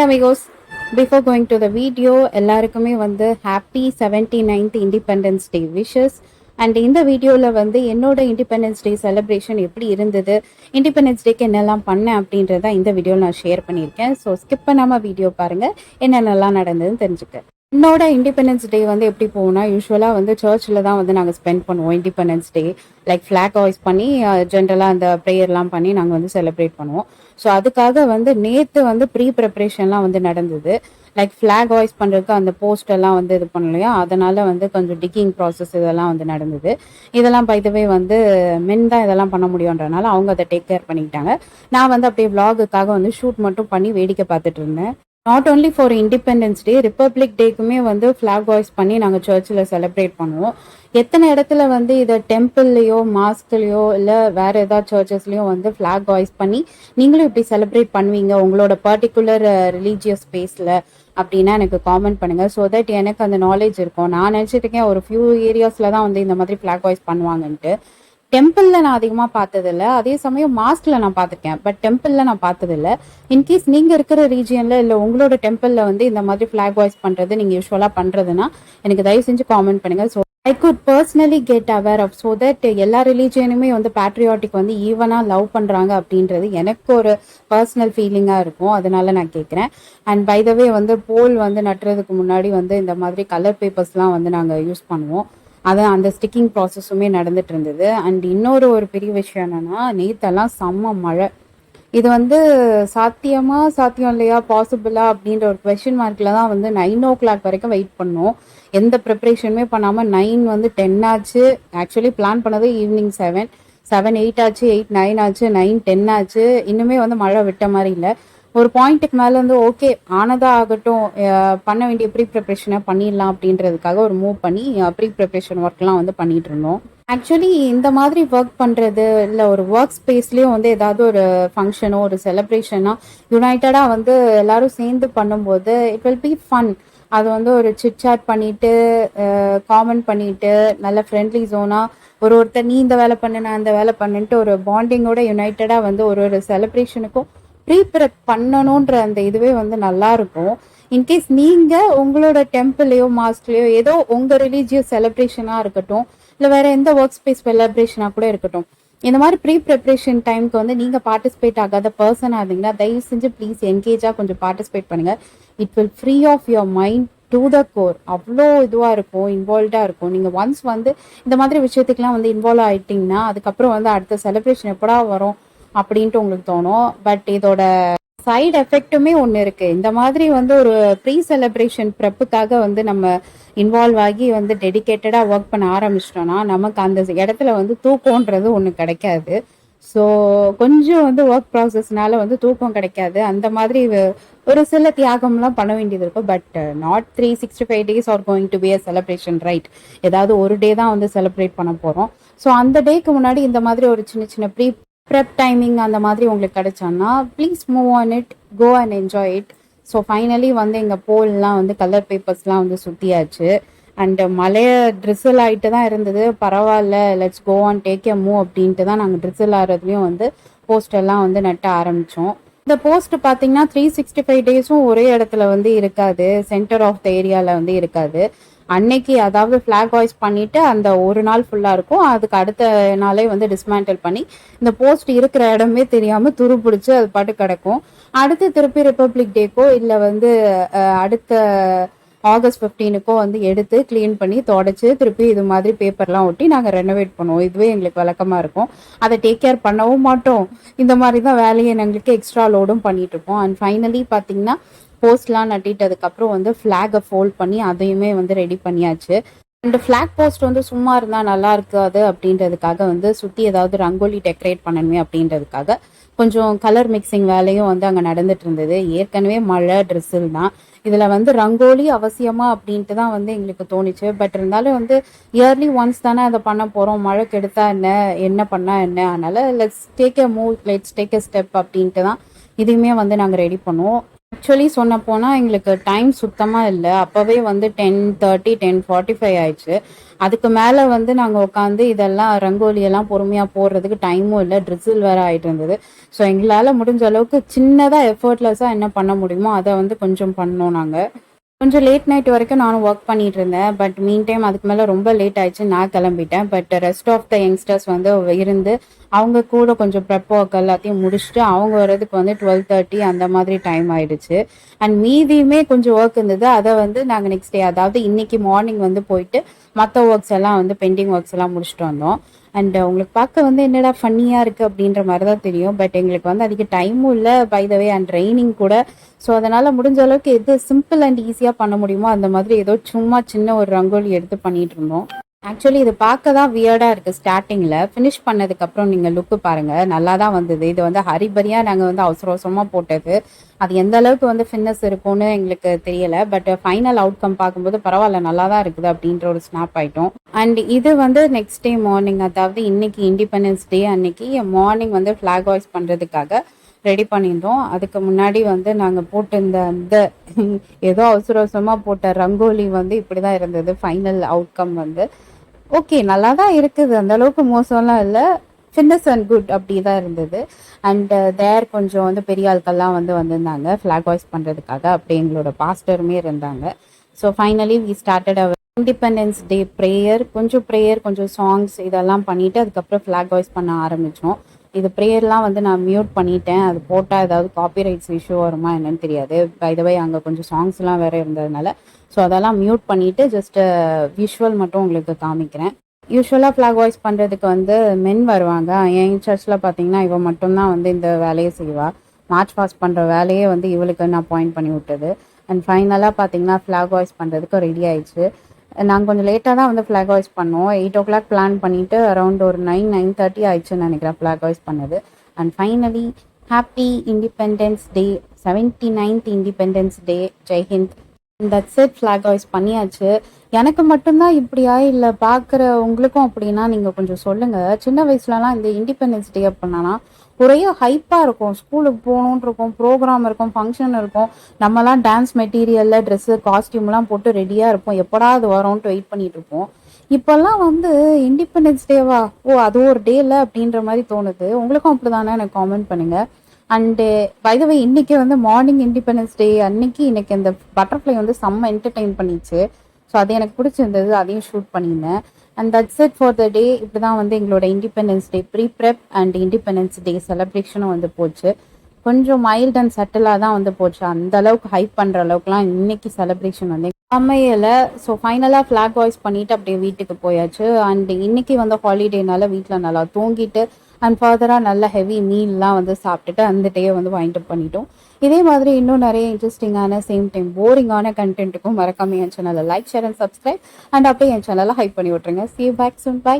Hi amigos before going to the video எல்லாருக்குமே வந்து happy seventy ninth independence day wishes and இந்த வீடியோவில் வந்து என்னோட இண்டிபெண்டன்ஸ் டே செலிப்ரேஷன் எப்படி இருந்தது இண்டிபெண்டன்ஸ் டேக்கு என்னெல்லாம் பண்ணேன் அப்படின்றத இந்த வீடியோவில் நான் ஷேர் பண்ணியிருக்கேன். ஸோ ஸ்கிப் பண்ணாமல் வீடியோ பாருங்கள் என்னென்னலாம் நடந்ததுன்னு தெரிஞ்சுக்க. என்னோட இண்டிபெண்டன்ஸ் டே வந்து எப்படி போகும்னா யூஸ்வலாக வந்து சர்ச்சில் தான் வந்து நாங்கள் ஸ்பெண்ட் பண்ணுவோம் independence day like flag hoist பண்ணி ஜென்ரலாக அந்த ப்ரேயர்லாம் பண்ணி நாங்கள் வந்து செலிப்ரேட் பண்ணுவோம். ஸோ அதுக்காக வந்து நேற்று வந்து ப்ரீ ப்ரிப்ரேஷன்லாம் வந்து நடந்தது. லைக் ஃப்ளாக் வாய்ஸ் பண்ணுறதுக்கு அந்த போஸ்டெல்லாம் வந்து இது பண்ணலையா அதனால் வந்து கொஞ்சம் டிக்கிங் ப்ராசஸ் இதெல்லாம் வந்து நடந்தது. இதெல்லாம் பைதவே வந்து மென் தான் இதெல்லாம் பண்ண முடியுன்றனால அவங்க அதை டேக் கேர் பண்ணிக்கிட்டாங்க. நான் வந்து அப்படியே vlog-க்காக வந்து ஷூட் மட்டும் பண்ணி வேடிக்கை பார்த்துட்டு இருந்தேன். Not only for independence day republic டேக்குமே வந்து ஃப்ளாக் வாய்ஸ் பண்ணி நாங்கள் சர்ச்சில் செலிப்ரேட் பண்ணுவோம். எத்தனை இடத்துல வந்து இதை டெம்பிள்லையோ மாஸ்க்லேயோ இல்லை வேற ஏதாவது சர்ச்சஸ்லையோ வந்து ஃப்ளாக் வாய்ஸ் பண்ணி நீங்களும் இப்படி செலிப்ரேட் பண்ணுவீங்க உங்களோட பர்டிகுலர் ரிலீஜியஸ் ஸ்பேஸில் அப்படின்னா எனக்கு காமெண்ட் பண்ணுங்க. ஸோ தட் எனக்கு அந்த நாலேஜ் இருக்கும். நான் நினச்சிட்டு இருக்கேன் ஒரு ஃபியூ ஏரியாஸில் தான் வந்து இந்த மாதிரி ஃப்ளாக் வாய்ஸ் பண்ணுவாங்கன்ட்டு. டெம்பிளில் நான் அதிகமாக பார்த்ததில்ல. அதே சமயம் மாஸ்கில் நான் பார்த்துருக்கேன். பட் டெம்பிளில் நான் பார்த்ததில்ல. இன்கேஸ் நீங்கள் இருக்கிற ரீஜியனில் இல்லை உங்களோட டெம்பிளில் வந்து இந்த மாதிரி ஃப்ளாக் வாய்ஸ் பண்ணுறது நீங்கள் யூஸ்வலாக பண்ணுறதுன்னா எனக்கு தயவு செஞ்சு காமெண்ட் பண்ணுங்கள் so I could personally get aware of so that எல்லா ரிலீஜியனுமே வந்து பேட்ரியாட்டிக் வந்து ஈவனாக லவ் பண்ணுறாங்க அப்படின்றது எனக்கு ஒரு பர்சனல் ஃபீலிங்காக இருக்கும். அதனால நான் கேட்குறேன் அண்ட் பை த வே வந்து போல் வந்து நட்டுறதுக்கு முன்னாடி வந்து இந்த மாதிரி கலர் பேப்பர்ஸ்லாம் வந்து நாங்கள் யூஸ் பண்ணுவோம். அது அந்த ஸ்டிக்கிங் ப்ராசஸுமே நடந்துட்டு இருந்தது. அண்ட் இன்னொரு ஒரு பெரிய விஷயம் என்னென்னா நேத்தெல்லாம் செம்ம மழை. இது வந்து சாத்தியமா சாத்தியம் இல்லையா பாசிபிளா அப்படின்ற ஒரு கொஷின் மார்க்ல தான் வந்து நைன் ஓ கிளாக் வரைக்கும் வெயிட் பண்ணோம். எந்த ப்ரிப்பரேஷனுமே பண்ணாம நைன் வந்து டென் ஆச்சு. ஆக்சுவலி பிளான் பண்ணது ஈவினிங் செவன் செவன் எயிட் ஆச்சு எயிட் நைன் ஆச்சு நைன் டென் ஆச்சு. இன்னுமே வந்து மழை விட்ட மாதிரி இல்லை. ஒரு பாயிண்ட்டுக்கு மேலே வந்து ஓகே ஆனதாக ஆகட்டும் பண்ண வேண்டிய ப்ரீ ப்ரிப்ரேஷனை பண்ணிடலாம் அப்படின்றதுக்காக ஒரு மூவ் பண்ணி ப்ரீ ப்ரிப்ரேஷன் ஒர்க்லாம் வந்து பண்ணிட்டு இருந்தோம் ஆக்சுவலி இந்த மாதிரி ஒர்க் பண்ணுறது இல்லை ஒரு ஒர்க் ஸ்பேஸ்லேயும் வந்து ஏதாவது ஒரு ஃபங்க்ஷனோ ஒரு செலப்ரேஷனோ யுனைட்டடாக வந்து எல்லாரும் சேர்ந்து பண்ணும்போது இட் வில் பி ஃபன் அது வந்து ஒரு சிட்சாட் பண்ணிட்டு காமெண்ட் பண்ணிட்டு நல்ல ஃப்ரெண்ட்லி ஜோனாக ஒரு ஒருத்தர் நீ இந்த வேலை பண்ணு நான் இந்த வேலை பண்ணுன்ட்டு ஒரு பாண்டிங்கோட யுனைட்டடாக வந்து ஒரு ஒரு செலப்ரேஷனுக்கும் ப்ரீப்ரெப் பண்ணணுன்ற அந்த இதுவே வந்து நல்லா இருக்கும் இன்கேஸ் நீங்க உங்களோட டெம்பிளையோ மாஸ்க்லயோ ஏதோ உங்க ரிலீஜியஸ் செலிப்ரேஷனா இருக்கட்டும் இல்ல வேற எந்த ஒர்க் ஸ்பேஸ் செலிப்ரேஷனா கூட இருக்கட்டும் இந்த மாதிரி ப்ரீ ப்ரிப்ரேஷன் டைம்க்கு வந்து நீங்க பார்ட்டிசிபேட் ஆகாத பர்சன் ஆகுதுங்கன்னா தயவு செஞ்சு ப்ளீஸ் என்கேஜா கொஞ்சம் பார்ட்டிசிபேட் பண்ணுங்க. It will free off your mind to the core அவ்வளோ இதுவாக இருக்கும் இன்வால்வ்டாக இருக்கும். நீங்கள் ஒன்ஸ் வந்து இந்த மாதிரி விஷயத்துக்குலாம் வந்து இன்வால்வ் ஆகிட்டிங்கன்னா அதுக்கப்புறம் வந்து அடுத்த செலிப்ரேஷன் எப்படா வரும்? அப்படின்ட்டு உங்களுக்கு தோணும். பட் இதோட சைடு எஃபெக்ட்டுமே ஒன்று இருக்கு. இந்த மாதிரி வந்து ஒரு ப்ரீ செலிப்ரேஷன் ப்ரெப்புக்காக வந்து நம்ம இன்வால்வ் ஆகி வந்து டெடிக்கேட்டடாக ஒர்க் பண்ண ஆரம்பிச்சிட்டோம்னா நமக்கு அந்த இடத்துல வந்து தூக்கம்ன்றது ஒன்று கிடைக்காது. ஸோ கொஞ்சம் வந்து ஒர்க் ப்ராசஸ்னால வந்து தூக்கம் கிடைக்காது. அந்த மாதிரி ஒரு சில தியாகம்லாம் பண்ண வேண்டியது இருக்கும். But not three sixty five days are going to be a celebration right ஏதாவது ஒரு டே தான் வந்து செலிப்ரேட் பண்ண போகிறோம் ஸோ அந்த டேக்கு முன்னாடி இந்த மாதிரி ஒரு சின்ன சின்ன ப்ரீ ப்ரெப் டைமிங் அந்த மாதிரி உங்களுக்கு கிடைச்சான்னா please move on it go and enjoy it so finally வந்து எங்கள் போல்லாம் வந்து கலர் பேப்பர்ஸ்லாம் வந்து சுற்றியாச்சு அண்டு மலையை ட்ரிசில் ஆகிட்டு தான் இருந்தது. பரவாயில்ல let's go on take a move அப்படின்ட்டு தான் நாங்கள் ட்ரிசில் ஆகிறதுலையும் வந்து போஸ்டெல்லாம் வந்து நட்ட ஆரம்பித்தோம் இந்த போஸ்ட் பார்த்தீங்கன்னா த்ரீ சிக்ஸ்டி ஃபைவ் டேஸும் ஒரே இடத்துல வந்து இருக்காது. சென்டர் ஆஃப் த ஏரியாவில் வந்து இருக்காது. அன்னைக்கு அதாவது ஃப்ளாக் வாய்ஸ் பண்ணிட்டு அந்த ஒரு நாள் ஃபுல்லாக இருக்கும். அதுக்கு அடுத்த நாளே வந்து டிஸ்மேண்டில் பண்ணி இந்த போஸ்ட் இருக்கிற இடமே தெரியாமல் துரு பிடிச்சி அது பாட்டு கிடக்கும். அடுத்து திருப்பி ரிப்பப்ளிக் டேக்கோ இல்லை வந்து அடுத்த ஆகஸ்ட் ஃபிஃப்டீனுக்கோ வந்து எடுத்து க்ளீன் பண்ணி தொடச்சி திருப்பி இது மாதிரி பேப்பர்லாம் ஒட்டி நாங்கள் ரெனோவேட் பண்ணுவோம். இதுவே எங்களுக்கு வழக்கமாக இருக்கும். அதை டேக் கேர் பண்ணவும் மாட்டோம். இந்த மாதிரி தான் வேலையை எங்களுக்கு எக்ஸ்ட்ரா லோடும் பண்ணிட்டு இருப்போம் அண்ட் ஃபைனலி பார்த்தீங்கன்னா போஸ்ட்லாம் நட்டிட்டதுக்கப்புறம் வந்து ஃப்ளாகை ஃபோல்ட் பண்ணி அதையுமே வந்து ரெடி பண்ணியாச்சு. அண்ட் ஃப்ளாக் போஸ்ட் வந்து சும்மா இருந்தால் நல்லா இருக்காது அப்படின்றதுக்காக வந்து சுற்றி ஏதாவது ரங்கோலி டெக்கரேட் பண்ணணுமே அப்படின்றதுக்காக கொஞ்சம் கலர் மிக்சிங் வேலையும் வந்து அங்கே நடந்துட்டு இருந்தது. ஏற்கனவே மழை ட்ரெஸ்ஸில் தான். இதில் வந்து ரங்கோலி அவசியமா அப்படின்ட்டு தான் வந்து எங்களுக்கு தோணுச்சு. பட் இருந்தாலும் வந்து இயர்லி ஒன்ஸ் தானே அதை பண்ண போகிறோம் மழை கெடுத்தா என்ன? என்ன பண்ணால் என்ன? அதனால let's take a move let's take a step அப்படின்ட்டு தான் இதையுமே வந்து நாங்கள் ரெடி பண்ணுவோம். ஆக்சுவலி சொன்ன போனால் எங்களுக்கு டைம் சுத்தமாக இல்லை. அப்போவே வந்து ten thirty ten forty five ஆயிடுச்சு. அதுக்கு மேலே வந்து நாங்கள் உட்காந்து இதெல்லாம் ரங்கோலியெல்லாம் பொறுமையாக போடுறதுக்கு டைமும் இல்லை. ட்ரிசில் வேற ஆகிட்டு இருந்தது. ஸோ எங்களால் முடிஞ்ச அளவுக்கு சின்னதாக எஃபர்ட்லெஸ்ஸாக என்ன பண்ண முடியுமோ அதை வந்து கொஞ்சம் பண்ணோம் நாங்கள் கொஞ்சம் லேட் நைட் வரைக்கும் நானும் ஒர்க் பண்ணிட்டு இருந்தேன். பட் மீன் டைம் அதுக்கு மேலே ரொம்ப லேட் ஆயிடுச்சு. நான் கிளம்பிட்டேன். But rest of the youngsters வந்து இருந்து அவங்க கூட கொஞ்சம் ப்ரெப் ஒர்க் எல்லாத்தையும் முடிச்சுட்டு அவங்க வர்றதுக்கு வந்து டுவெல் தேர்ட்டி அந்த மாதிரி டைம் ஆயிடுச்சு. அண்ட் மீதியுமே கொஞ்சம் ஒர்க் இருந்தது. அதை வந்து நாங்கள் நெக்ஸ்ட் டே அதாவது இன்னைக்கு மார்னிங் வந்து போயிட்டு மற்ற ஒர்க்ஸ் எல்லாம் வந்து பெண்டிங் ஒர்க்ஸ் எல்லாம் முடிச்சுட்டு வந்தோம். அண்ட் உங்களுக்கு பார்க்க வந்து என்னடா ஃபன்னியாக இருக்குது அப்படின்ற மாதிரி தான் தெரியும். பட் எங்களுக்கு வந்து அதிக டைமும் இல்லை. By the way and training கூட. ஸோ அதனால் முடிஞ்ச அளவுக்கு எது சிம்பிள் அண்ட் ஈஸியாக பண்ண முடியுமோ அந்த மாதிரி ஏதோ சும்மா சின்ன ஒரு ரங்கோலி எடுத்து பண்ணிகிட்டு இருந்தோம். ஆக்சுவலி இது பார்க்க தான் வியர்டாக இருக்குது ஸ்டார்டிங்கில் ஃபினிஷ் பண்ணதுக்கப்புறம் நீங்கள் லுக்கு பாருங்கள் நல்லா தான் வந்தது. இது வந்து ஹரிபரியாக நாங்கள் வந்து அவசர அவசரமாக போட்டது. அது எந்த அளவுக்கு வந்து ஃபின்னஸ் இருக்கும்னு எங்களுக்கு தெரியலை. பட் ஃபைனல் அவுட்கம் பார்க்கும்போது பரவாயில்ல நல்லா தான் இருக்குது அப்படின்ற ஒரு ஸ்னாப் ஆயிட்டோம். அண்ட் இது வந்து நெக்ஸ்ட் டே மார்னிங் அதாவது இன்னைக்கு இண்டிபெண்டன்ஸ் டே அன்னைக்கு மார்னிங் வந்து ஃப்ளாக் ஹாய்ஸ் பண்ணுறதுக்காக ரெடி பண்ணியிருந்தோம். அதுக்கு முன்னாடி வந்து நாங்கள் போட்டிருந்த அந்த ஏதோ அவசர அவசரமாக போட்ட ரங்கோலி வந்து இப்படி தான் இருந்தது. ஃபைனல் அவுட்கம் வந்து. ஓகே நல்லா தான் இருக்குது. அந்த அளவுக்கு மோசம்லாம் இல்லை. ஃபிட்னஸ் அண்ட் குட் அப்படி தான் இருந்தது அண்ட் தேர் uh, கொஞ்சம் வந்து பெரிய ஆட்கள்லாம் வந்து வந்திருந்தாங்க. ஃப்ளாக் வாய்ஸ் பண்ணுறதுக்காக அப்படி எங்களோட பாஸ்டருமே இருந்தாங்க. So finally we started our independence day prayer கொஞ்சம் ப்ரேயர் கொஞ்சம் சாங்ஸ் இதெல்லாம் பண்ணிவிட்டு அதுக்கப்புறம் ஃப்ளாக் வாய்ஸ் பண்ண ஆரம்பித்தோம் இது ப்ரேயர்லாம் வந்து நான் மியூட் பண்ணிட்டேன். அது போட்டால் ஏதாவது காப்பிரைட்ஸ் இஷ்யூ வருமா என்னன்னு தெரியாது. இதுவே அங்கே கொஞ்சம் சாங்ஸ்லாம் வேறு இருந்ததுனால. ஸோ அதெல்லாம் மியூட் பண்ணிவிட்டு ஜஸ்ட்டு விஷுவல் மட்டும் உங்களுக்கு காமிக்கிறேன். யூஸ்வலாக ஃப்ளாக் வாய்ஸ் பண்ணுறதுக்கு வந்து மென் வருவாங்க. என் சர்ச்சில் பார்த்தீங்கன்னா இவன் மட்டும்தான் வந்து இந்த வேலையை செய்வாள் மார்ச் பாஸ் பண்ணுற வேலையே வந்து இவளுக்கு நான் பாயிண்ட் பண்ணி விட்டது. அண்ட் ஃபைனலாக பார்த்தீங்கன்னா ஃப்ளாக் வாய்ஸ் பண்ணுறதுக்கு ரெடி ஆயிடுச்சு. நாங்கள் கொஞ்சம் லேட்டாக தான் வந்து ஃப்ளாக் ஹாய்ஸ் பண்ணோம். எயிட் ஓ கிளாக் பிளான் பண்ணிவிட்டு அரௌண்ட் ஒரு நைன் நைன் தேர்ட்டி ஆயிடுச்சுன்னு நினைக்கிறேன் ஃப்ளாக் ஹாய்ஸ் பண்ணது. And finally happy independence day seventy ninth independence day Jai Hind that's it flag hoist பண்ணியாச்சு. எனக்கு மட்டும்தான் இப்படியா? இல்லை பார்க்குற உங்களுக்கும் அப்படின்னா நீங்கள் கொஞ்சம் சொல்லுங்கள் சின்ன வயசுலலாம் இந்த இண்டிபெண்டன்ஸ் டே அப்படின்னா ஒரே ஹைப்பாக இருக்கும். ஸ்கூலுக்கு போகணுன் இருக்கும். ப்ரோக்ராம் இருக்கும். ஃபங்க்ஷன் இருக்கும். நம்மலாம் டான்ஸ் மெட்டீரியலில் ட்ரெஸ்ஸு காஸ்டியூம்லாம் போட்டு ரெடியாக இருப்போம். எப்படா அது வரோன்ட்டு வெயிட் பண்ணிட்டு இருப்போம். இப்போல்லாம் வந்து இண்டிபெண்டன்ஸ் டேவா ஓ அது ஒரு டே இல்லை அப்படின்ற மாதிரி தோணுது. உங்களுக்கும் அப்படி தானே எனக்கு காமெண்ட் பண்ணுங்கள் அண்டு பைதவை இன்னைக்கு வந்து மார்னிங் இண்டிபெண்டன்ஸ் டே அன்னைக்கு இன்னைக்கு அந்த பட்டர்ஃப்ளை வந்து செம்ம என்டர்டெயின் பண்ணிச்சு. ஸோ அது எனக்கு பிடிச்சிருந்தது அதையும் ஷூட் பண்ணியிருந்தேன். And that's it for the day இப்படி தான் வந்து எங்களோட independence day pre prep and independence day செலிப்ரேஷனும் வந்து போச்சு. கொஞ்சம் மைல்ட் அண்ட் சட்டிலாக தான் வந்து போச்சு. அந்த அளவுக்கு ஹைப் பண்ணுற அளவுக்குலாம் இன்னைக்கு செலிப்ரேஷன் வந்து அமையலை. ஸோ ஃபைனலாக ஃப்ளாக் வாய்ஸ் பண்ணிட்டு அப்படியே வீட்டுக்கு போயாச்சு. அண்ட் இன்னைக்கு வந்து ஹாலிடேனால வீட்டில் நல்லா தூங்கிட்டு அண்ட் ஃபர்தராக நல்ல ஹெவி மீல்லாம் வந்து சாப்பிட்டுட்டு அந்த டேயை வந்து வாங்கிட்டு பண்ணிட்டோம். இதே மாதிரி இன்னும் நிறைய இன்ட்ரெஸ்டிங்கான சேம் டைம் போரிங்கான கண்டென்ட்டுக்கும் மறக்காம என் சேனலை like share and subscribe and அப்படியே என் சேனலை ஹைப் பண்ணி விட்ருங்க சி பேக் சூன் பை